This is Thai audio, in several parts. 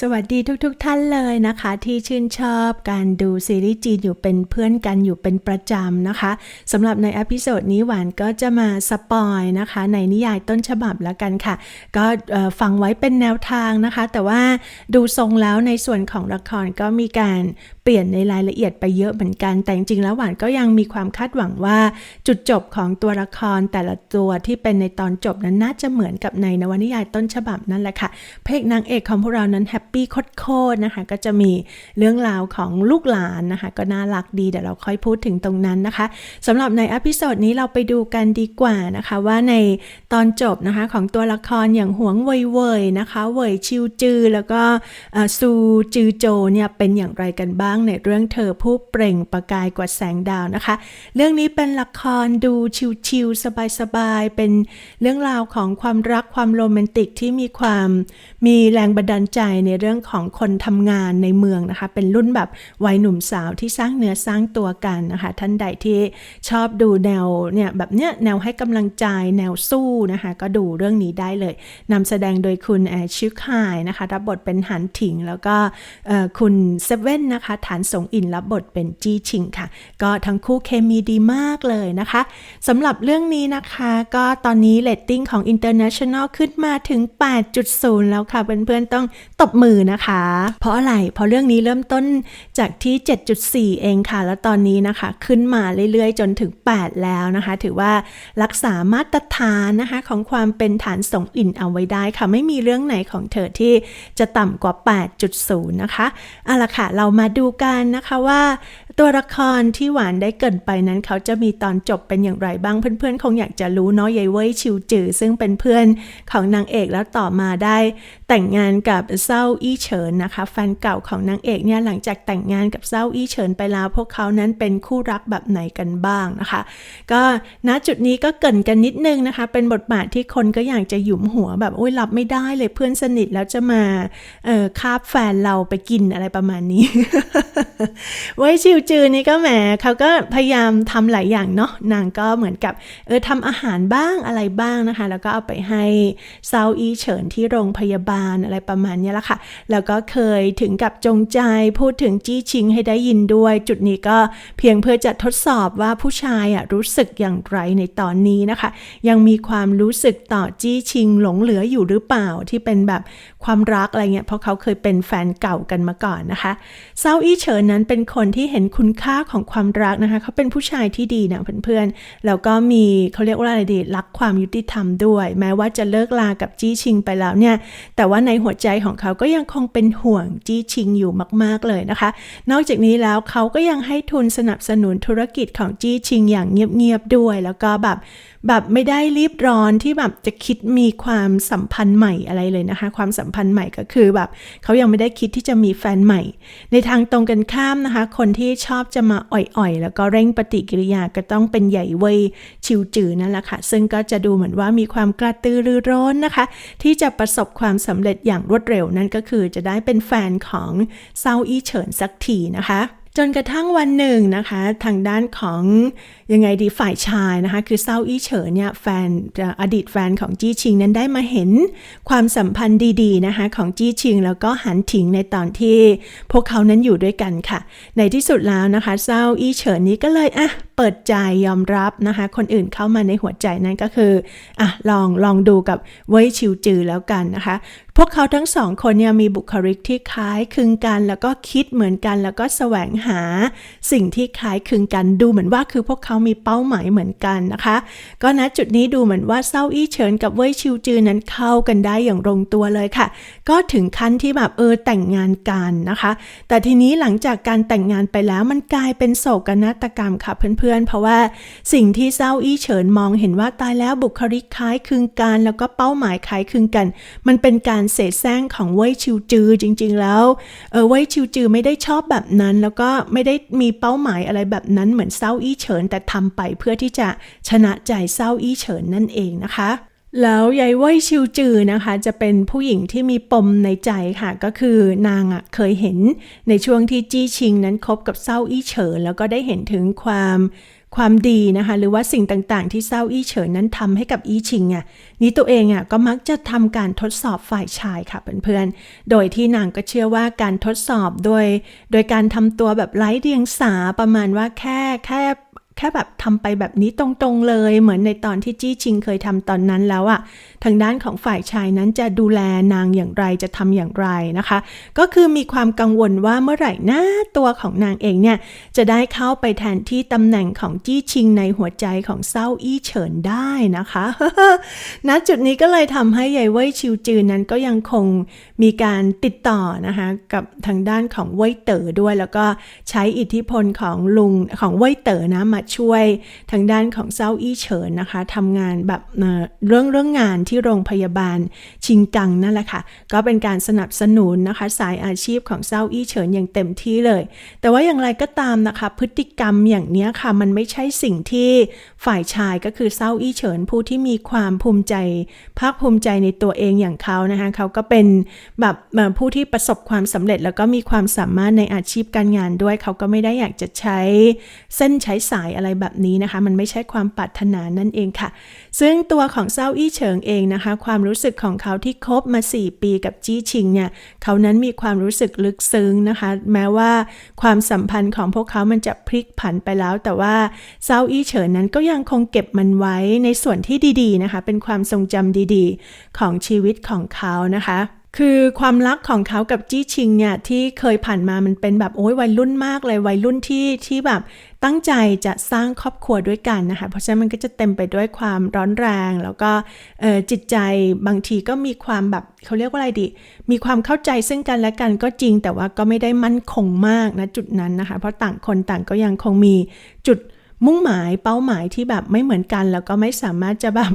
สวัสดีทุกๆทท่านเลยนะคะ ที่ชื่นชอบการดูซีรีส์จีนอยู่เป็นเพื่อนกันอยู่เป็นประจำนะคะสำหรับในอพิโซดนี้หวานก็จะมาสปอยนะคะ ในนิยายต้นฉบับแล้วกันค่ะ ก็ฟังไว้เป็นแนวทางนะคะ แต่ว่าดูทรงแล้วในส่วนของละครก็มีการ เปลี่ยนในรายละเอียดไปเยอะเหมือนกัน แต่จริงๆแล้วหวานก็ยังมีความคาดหวังว่าจุดจบของตัวละครแต่ละตัวที่เป็นในตอนจบนั้นน่าจะเหมือนกับในนวนิยายต้นฉบับนั่นแหละค่ะเพระเอกนางเอกของพวกเรานั้นแฮปปี้โคตรๆนะคะก็จะมีเรื่องราวของลูกหลานนะคะก็น่ารักดีเดี๋ยวเราค่อยพูดถึงตรงนั้นนะคะสำหรับในอพิโซดนี้เราไปดูกันดีกว่านะคะว่าในตอนจบนะคะของตัวละครอย่างหวงเว่ยเว่ยนะคะเว่ยชิวจือ แล้วก็ซูจือโจเนี่ยเป็นอย่างไรกันบ้างในเรื่องเธอผู้เปล่งประกายกว่าแสงดาวนะคะ เรื่องนี้เป็นละครดูชิวๆสบายๆ เป็นเรื่องราวของความรักความโรแมนติกที่มีความมีแรงบันดาลใจในเรื่องของคนทำงานในเมืองนะคะ เป็นรุ่นแบบวัยหนุ่มสาวที่สร้างเนื้อสร้างตัวกันนะคะ ท่านใดที่ชอบดูแนวเนี่ยแบบเนี้ยแนวให้กำลังใจแนวสู้นะคะ ก็ดูเรื่องนี้ได้เลยนำแสดงโดยคุณแอชิคไฮนะคะรับบทเป็นหันถิงแล้วก็คุณเซเว่นนะคะฐานสงอินรับบทเป็นจี้ชิงค่ะ ก็ทั้งคู่เคมีดีมากเลยนะคะสำหรับเรื่องนี้นะคะก็ตอนนี้เรตติ้งของ International ขึ้นมาถึง 8.0 แล้วค่ะเพื่อนๆต้องตบมือนะคะ เพราะอะไร เพราะเรื่องนี้เริ่มต้นจากที่ 7.4 เองค่ะ แล้วตอนนี้นะคะขึ้นมาเรื่อยๆ จนถึง 8 แล้วนะคะ ถือว่ารักษามาตรฐานนะคะของความเป็นฐานสงอินเอาไว้ได้ค่ะ ไม่มีเรื่องไหนของเธอที่จะต่ำกว่า 8.0 นะคะเอาละค่ะ เรามาดูกันนะคะว่า ตัวละครที่หวานได้เกินไปนั้นเขาจะมีตอนจบเป็นอย่างไรบ้างเพื่อนๆ คงอยากจะรู้เนาะยายเว่ยชิวจือ ซึ่งเป็นเพื่อนของนางเอกแล้วต่อมาได้ แต่งงานกับเซาอี้เฉินนะคะแฟนเก่าของนางเอกเนี่ยหลังจากแต่งงานกับเซาอี้เฉินไปแล้ว พวกเขานั้นเป็นคู่รักแบบไหนกันบ้างนะคะ ก็ณจุดนี้ก็เกินกันนิดนึงนะคะ เป็นบทบาทที่คนก็อยากจะหยุมหัวแบบโอ้ยรับไม่ได้เลยเพื่อนสนิทแล้วจะมาเออคาบแฟนเราไปกินอะไรประมาณนี้เว้ยชิวจือนี่ก็แหมเขาก็พยายามทำหลายอย่างเนาะนางก็เหมือนกับเออทำอาหารบ้างอะไรบ้างนะคะ แล้วก็เอาไปให้เซาอีเฉินที่โรงพยาบาลอะไรประมาณนี้ละค่ะ แล้วก็เคยถึงกับจงใจพูดถึงจี้ชิงให้ได้ยินด้วย จุดนี้ก็เพียงเพื่อจะทดสอบว่าผู้ชายอะรู้สึกอย่างไรในตอนนี้นะคะ ยังมีความรู้สึกต่อจี้ชิงหลงเหลืออยู่หรือเปล่าที่เป็นแบบความรักอะไรเงี้ยเพราะเขาเคยเป็นแฟนเก่ากันมาก่อนนะคะเซาอี้เฉินนั้นเป็นคนที่เห็นคุณค่าของความรักนะคะเขาเป็นผู้ชายที่ดีนะเพื่อนๆแล้วก็มีเขาเรียกว่าอะไรดีรักความยุติธรรมด้วย แม้ว่าจะเลิกลากับจี้ชิงไปแล้วเนี่ยแต่ว่าในหัวใจของเขาก็ยังคงเป็นห่วงจี้ชิงอยู่มากๆเลยนะคะ นอกจากนี้แล้วเขาก็ยังให้ทุนสนับสนุนธุรกิจของจี้ชิงอย่างเงียบๆด้วย แล้วก็แบบแบบไม่ได้รีบร้อนที่แบบจะคิดมีความสัมพันธ์ใหม่อะไรเลยนะคะ ความสัมพันธ์ใหม่ก็คือแบบเขายังไม่ได้คิดที่จะมีแฟนใหม่ ในทางตรงกันข้ามนะคะ คนที่ชอบจะมาอ่อยๆ แล้วก็เร่งปฏิกิริยาก็ต้องเป็นใหญ่เว่ยชิวจือนั่นแหละค่ะ ซึ่งก็จะดูเหมือนว่ามีความกระตือรือร้นนะคะ ที่จะประสบความสำเร็จอย่างรวดเร็วนั่นก็คือจะได้เป็นแฟนของเซาอี้เฉินสักทีนะคะ จนกระทั่งวันหนึ่งนะคะ ทางด้านของยังไงดีฝ่ายชายนะคะ คือเซาอี้เฉินเนี่ยแฟนอดีตแฟนของจี้ชิงนั้นได้มาเห็นความสัมพันธ์ดีๆนะคะ ของจี้ชิง แล้วก็หันถิงในตอนที่พวกเขานั้นอยู่ด้วยกันค่ะ ในที่สุดแล้วนะคะเซาอี้เฉินนี้ก็เลยอะเปิดใจยอมรับนะคะ คนอื่นเข้ามาในหัวใจนั่นก็คืออะลองลองดูกับเว่ยชิวจือแล้วกันนะคะ พวกเขาทั้งสองคนเนี่ยมีบุคลิกที่คล้ายคลึงกัน แล้วก็คิดเหมือนกัน แล้วก็แสวงหาสิ่งที่คล้ายคลึงกันดูเหมือนว่าคือพวกเขามีเป้าหมายเหมือนกันนะคะ ก็ณจุดนี้ดูเหมือนว่าเซาอี้เฉินกับเว่ยชิวจือนั้นเข้ากันได้อย่างลงตัวเลยค่ะ ก็ถึงขั้นที่แบบเออแต่งงานกันนะคะ แต่ทีนี้หลังจากการแต่งงานไปแล้วมันกลายเป็นโศกนาฏกรรมค่ะเพื่อนๆ เพราะว่าสิ่งที่เซาอี้เฉินมองเห็นว่าตายแล้วบุคลิกคล้ายคลึงกัน แล้วก็เป้าหมายคล้ายคลึงกัน มันเป็นการเสแสร้งของเว่ยชิวจือจริง ๆ แล้วเออเว่ยชิวจือไม่ได้ชอบแบบนั้น แล้วก็ไม่ได้มีเป้าหมายอะไรแบบนั้นเหมือนเซาอี้เฉิน แต่ทำไปเพื่อที่จะชนะใจเซาอี้เฉินนั่นเองนะคะแล้วยายว่ยชิวจือนะคะ จะเป็นผู้หญิงที่มีปมในใจค่ะ ก็คือนางอะเคยเห็นในช่วงที่จี้ชิงนั้นคบกับเซาอี้เฉินแล้วก็ได้เห็นถึงความ ความดีนะคะ หรือว่าสิ่งต่างๆ ที่เศร้าอี้เฉินนั้นทำให้กับอี้ชิงอะนี่ตัวเองอะก็มักจะทำการทดสอบฝ่ายชายค่ะเพื่อนๆ โดยที่นางก็เชื่อว่าการทดสอบโดย โดยการทำตัวแบบไร้เดียงสาประมาณว่าแค่แค่ แค่แบบทำไปแบบนี้ตรงๆเลย เหมือนในตอนที่จี้ชิงเคยทำตอนนั้นแล้วอะทางด้านของฝ่ายชายนั้นจะดูแลนางอย่างไรจะทำอย่างไรนะคะ ก็คือมีความกังวลว่าเมื่อไหร่หน้าตัวของนางเองเนี่ยจะได้เข้าไปแทนที่ตำแหน่งของจี้ชิงในหัวใจของเศร้าอี้เฉินได้นะคะณจุดนี้ก็เลยทำให้ยายเว่ยชิวจือนั้นก็ยังคงมีการติดต่อนะคะกับทางด้านของเว่ยเต๋อด้วย แล้วก็ใช้อิทธิพลของลุงของเว่ยเต๋อนะมาช่วยทางด้านของเซาอี้เฉินนะคะทำงานแบบเเรื่องเรื่องงานที่โรงพยาบาลชิงกังนั่นแหละค่ะ ก็เป็นการสนับสนุนนะคะสายอาชีพของเซาอี้เฉินอย่างเต็มที่เลย แต่ว่าอย่างไรก็ตามนะคะ พฤติกรรมอย่างนี้ค่ะ มันไม่ใช่สิ่งที่ฝ่ายชายก็คือเซาอี้เฉินผู้ที่มีความภูมิใจ ภาคภูมิใจในตัวเองอย่างเขานะคะเขาก็เป็นแบบผู้ที่ประสบความสำเร็จแล้วก็มีความสามารถในอาชีพการงานด้วย เขาก็ไม่ได้อยากจะใช้เส้นใช้สายอะไรแบบนี้นะคะ มันไม่ใช่ความปรารถนานั่นเองค่ะ ซึ่งตัวของเซาอี้เฉิงเองนะคะ ความรู้สึกของเขาที่คบมา 4 ปีกับจี้ชิงเนี่ยเขานั้นมีความรู้สึกลึกซึ้งนะคะ แม้ว่าความสัมพันธ์ของพวกเขามันจะพลิกผันไปแล้ว แต่ว่าเซาอี้เฉินนั้นก็ยังคงเก็บมันไว้ในส่วนที่ดีๆนะคะ เป็นความทรงจำดีๆ ของชีวิตของเขานะคะ คือความรักของเขากับจี้ชิงเนี่ยที่เคยผ่านมามันเป็นแบบโอ้ยวัยรุ่นมากเลยวัยรุ่นที่ที่แบบตั้งใจจะสร้างครอบครัวด้วยกันนะคะ เพราะฉะนั้นมันก็จะเต็มไปด้วยความร้อนแรง แล้วก็จิตใจบางทีก็มีความแบบเขาเรียกว่าอะไรดี มีความเข้าใจซึ่งกันและกันก็จริง แต่ว่าก็ไม่ได้มั่นคงมากนะจุดนั้นนะคะ เพราะต่างคนต่างก็ยังคงมีจุด มุ่งหมายเป้าหมายที่แบบไม่เหมือนกัน แล้วก็ไม่สามารถจะแบบ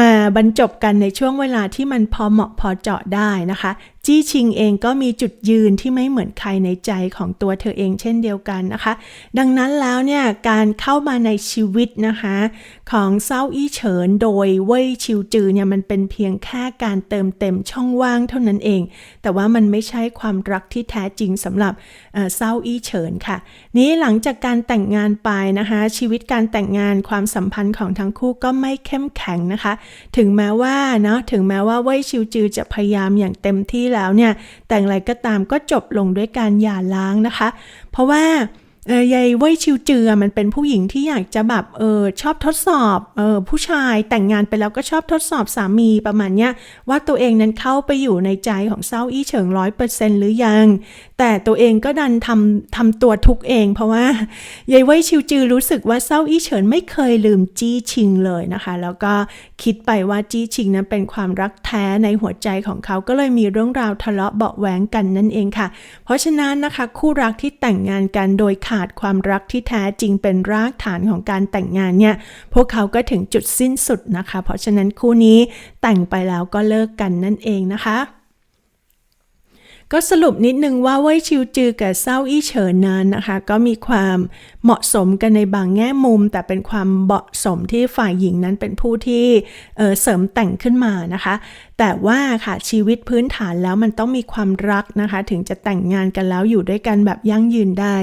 มาบรรจบกันในช่วงเวลาที่มันพอเหมาะพอเจาะได้นะคะ จี้ชิงเองก็มีจุดยืนที่ไม่เหมือนใครในใจของตัวเธอเองเช่นเดียวกันนะคะ ดังนั้นแล้วเนี่ยการเข้ามาในชีวิตนะคะของเซาอี้เฉินโดยเว่ยชิวจือเนี่ยมันเป็นเพียงแค่การเติมเต็มช่องว่างเท่านั้นเอง แต่ว่ามันไม่ใช่ความรักที่แท้จริงสำหรับเซาอี้เฉินค่ะ นี้หลังจากการแต่งงานไปนะคะชีวิตการแต่งงานความสัมพันธ์ของทั้งคู่ก็ไม่เข้มแข็งนะคะ ถึงแม้ว่าเนาะถึงแม้ว่าเว่ยชิวจือจะพยายามอย่างเต็มที่แล้วเนี่ยแต่อย่างไรก็ตามก็จบลงด้วยการหย่าล้างนะคะ เพราะว่า ยายเว่ยชิวจือมันเป็นผู้หญิงที่อยากจะแบบเออชอบทดสอบเออผู้ชายแต่งงานไปแล้วก็ชอบทดสอบสามีประมาณเนี้ยว่าตัวเองนั้นเข้าไปอยู่ในใจของเศร้าอี้เฉิงร้อยเปอร์เซ็นหรือยัง แต่ตัวเองก็ดันทำทำตัวทุกเอง เพราะว่ายายเว่ยชิวจือรู้สึกว่าเศร้าอี้เฉินไม่เคยลืมจี้ชิงเลยนะคะ แล้วก็คิดไปว่าจี้ชิงนั้นเป็นความรักแท้ในหัวใจของเขาก็เลยมีเรื่องราวทะเลาะเบาะแหวงกันนั่นเองค่ะ เพราะฉะนั้นนะคะคู่รักที่แต่งงานกันโดยขาดความรักที่แท้จริงเป็นรากฐานของการแต่งงานเนี่ย พวกเขาก็ถึงจุดสิ้นสุดนะคะ เพราะฉะนั้นคู่นี้แต่งไปแล้วก็เลิกกันนั่นเองนะคะ ก็สรุปนิดนึงว่าเว่ยชิวจือกับเซาอี้เฉินนั้นนะคะ ก็มีความเหมาะสมกันในบางแง่มุม แต่เป็นความเหมาะสมที่ฝ่ายหญิงนั้นเป็นผู้ที่เเสริมแต่งขึ้นมานะคะ แต่ว่าค่ะชีวิตพื้นฐานแล้วมันต้องมีความรักนะคะ ถึงจะแต่งงานกันแล้วอยู่ด้วยกันแบบยั่งยืนได้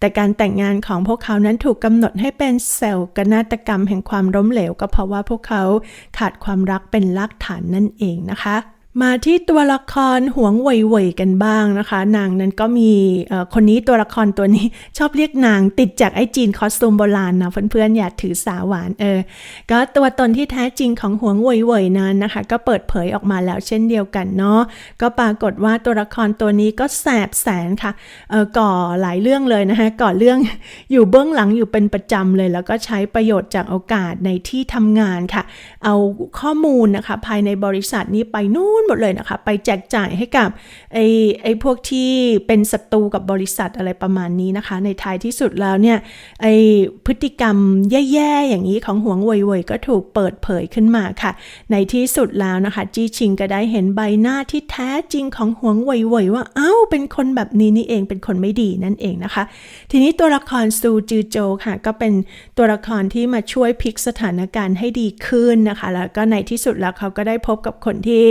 แต่การแต่งงานของพวกเขานั้นถูกกำหนดให้เป็นเซลล์กนาฏกรรมแห่งความล้มเหลว ก็เพราะว่าพวกเขาขาดความรักเป็นรากฐานนั่นเองนะคะ มาที่ตัวละครหวงเหวยๆกันบ้างนะคะ นางนั้นก็มีคนนี้ตัวละครตัวนี้ชอบเรียกนางติดจากไอ้จีนคอสตูมโบราณนะเพื่อนๆอย่าถือสาหวานเออ ก็ตัวตนที่แท้จริงของหวงเหวยๆนั้นนะคะ ก็เปิดเผยออกมาแล้วเช่นเดียวกันเนาะก็ปรากฏว่าตัวละครตัวนี้ก็แสบแสนค่ะเออก่อหลายเรื่องเลยนะคะก่อเรื่องอยู่เบื้องหลังอยู่เป็นประจำเลย แล้วก็ใช้ประโยชน์จากโอกาสในที่ทำงานค่ะ เอาข้อมูลนะคะภายในบริษัทนี้ไปนู่นหมดเลยนะคะ ไปแจกจ่ายให้กับไอ้ไอ้พวกที่เป็นศัตรูกับบริษัทอะไรประมาณนี้นะคะ ในท้ายที่สุดแล้วเนี่ยไอ้พฤติกรรมแย่ๆอย่างนี้ของหวงเว่ยๆก็ถูกเปิดเผยขึ้นมาค่ะ ในที่สุดแล้วนะคะ จีชิงก็ได้เห็นใบหน้าที่แท้จริงของหวงเว่ยๆว่าเอ้าเป็นคนแบบนี้นี่เองเป็นคนไม่ดีนั่นเองนะคะ ทีนี้ตัวละครซูจือโจค่ะ ก็เป็นตัวละครที่มาช่วยพลิกสถานการณ์ให้ดีขึ้นนะคะ แล้วก็ในที่สุดแล้วเขาก็ได้พบกับคนที่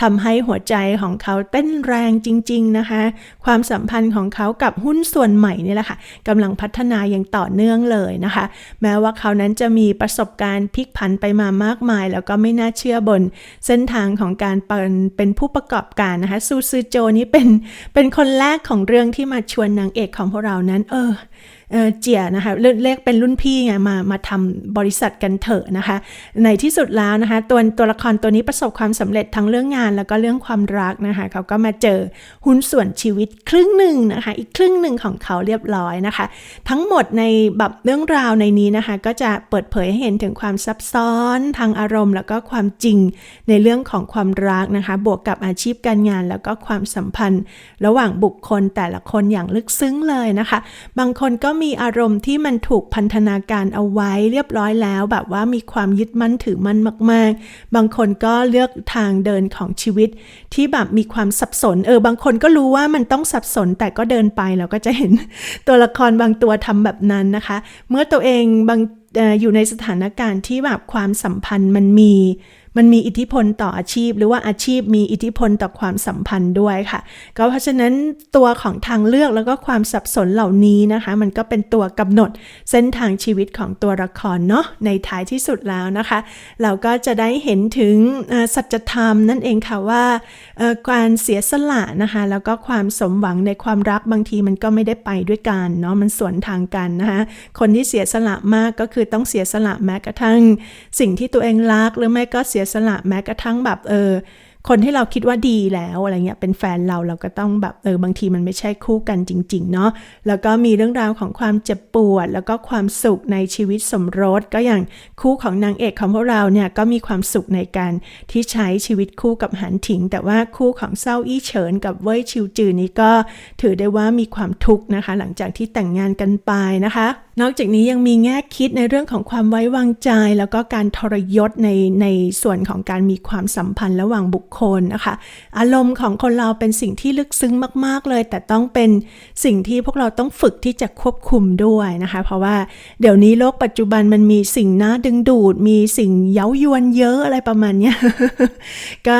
ทำให้หัวใจของเขาเต้นแรงจริง ๆนะคะ ความสัมพันธ์ของเขากับหุ้นส่วนใหม่นี่แหละค่ะกำลังพัฒนาอย่างต่อเนื่องเลยนะคะ แม้ว่าเขานั้นจะมีประสบการณ์พลิกผันไปมามากมาย แล้วก็ไม่น่าเชื่อบน เส้นทางของการเป็นเป็นผู้ประกอบการนะคะซูซือโจนี่เป็นเป็นคนแรกของเรื่องที่มาชวนนางเอกของพวกเรานั้น เออ เจียนะคะเรียกเป็นรุ่นพี่ไงมามาทำบริษัทกันเถอะนะคะ ในที่สุดแล้วนะคะ ตัวตัวละครตัวนี้ประสบความสำเร็จทั้งเรื่องงานแล้วก็เรื่องความรักนะคะเขาก็มาเจอหุ้นส่วนชีวิตครึ่งหนึ่งนะคะ อีกครึ่งหนึ่งของเขาเรียบร้อยนะคะ ทั้งหมดในแบบเรื่องราวในนี้นะคะ ก็จะเปิดเผยให้เห็นถึงความซับซ้อนทางอารมณ์ แล้วก็ความจริงในเรื่องของความรักนะคะ บวกกับอาชีพการงานแล้วก็ความสัมพันธ์ ระหว่างบุคคลแต่ละคนอย่างลึกซึ้งเลยนะคะ บางคนก็มีอารมณ์ที่มันถูกพันธนาการเอาไว้เรียบร้อยแล้ว แบบว่ามีความยึดมั่นถือมั่นมาก ๆ บางคนก็เลือกทางเดินของชีวิต ที่แบบมีความสับสนเออบางคนก็รู้ว่ามันต้องสับสนแต่ก็เดินไปเราก็จะเห็นตัวละครบางตัวทำแบบนั้นนะคะ เมื่อตัวเองบางอยู่ในสถานการณ์ที่แบบความสัมพันธ์มันมี มันมีอิทธิพลต่ออาชีพ หรือว่าอาชีพมีอิทธิพลต่อความสัมพันธ์ด้วยค่ะ ก็เพราะฉะนั้นตัวของทางเลือกแล้วก็ความสับสนเหล่านี้นะคะ มันก็เป็นตัวกำหนดเส้นทางชีวิตของตัวละครเนาะในท้ายที่สุดแล้วนะคะ เราก็จะได้เห็นถึงสัจธรรมนั่นเองค่ะว่าการเสียสละนะคะแล้วก็ความสมหวังในความรักบางทีมันก็ไม่ได้ไปด้วยกันเนาะมันสวนทางกันนะคะคนที่เสียสละมากก็คือต้องเสียสละแม้กระทั่ง สิ่งที่ตัวเองรักหรือไม่ก็เสียสละแม้กระทั่งแบบเออคนที่เราคิดว่าดีแล้วอะไรเงี้ยเป็นแฟนเราเราก็ต้องแบบเออบางทีมันไม่ใช่คู่กันจริง ๆ เนาะแล้วก็มีเรื่องราวของความเจ็บปวด แล้วก็ความสุขในชีวิตสมรส ก็อย่างคู่ของนางเอกของพวกเราเนี่ยก็มีความสุขในการที่ใช้ชีวิตคู่กับหันถิง แต่ว่าคู่ของเซาอี้เฉินกับเว่ยชิวจือนี้ก็ถือได้ว่ามีความทุกข์นะคะ หลังจากที่แต่งงานกันไปนะคะ นอกจากนี้ยังมีแง่คิดในเรื่องของความไว้วางใจ แล้วก็การทรยศในในส่วนของการมีความสัมพันธ์ระหว่างบุคคลนะคะ อารมณ์ของคนเราเป็นสิ่งที่ลึกซึ้งมาก ๆ เลย แต่ต้องเป็นสิ่งที่พวกเราต้องฝึกที่จะควบคุมด้วยนะคะ เพราะว่าเดี๋ยวนี้โลกปัจจุบันมันมีสิ่งน่าดึงดูด มีสิ่งเย้ายวนเยอะอะไรประมาณเนี้ยก็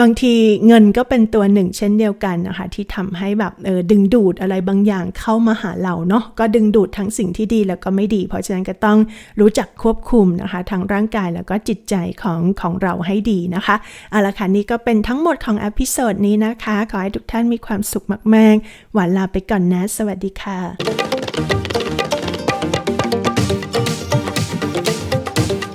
บางทีเงินก็เป็นตัวหนึ่งเช่นเดียวกันนะคะที่ทำให้แบบเออดึงดูดอะไรบางอย่างเข้ามาหาเราเนาะก็ดึงดูดทั้งสิ่งที่ดีดีแล้วก็ไม่ดี เพราะฉะนั้นก็ต้องรู้จักควบคุมนะคะทั้งร่างกายแล้วก็จิตใจของของเราให้ดีนะคะเอาละค่ะนี่ก็เป็นทั้งหมดของอพิโซดนี้นะคะ ขอให้ทุกท่านมีความสุขมาก ๆ หวานลาไปก่อนนะ สวัสดีค่ะ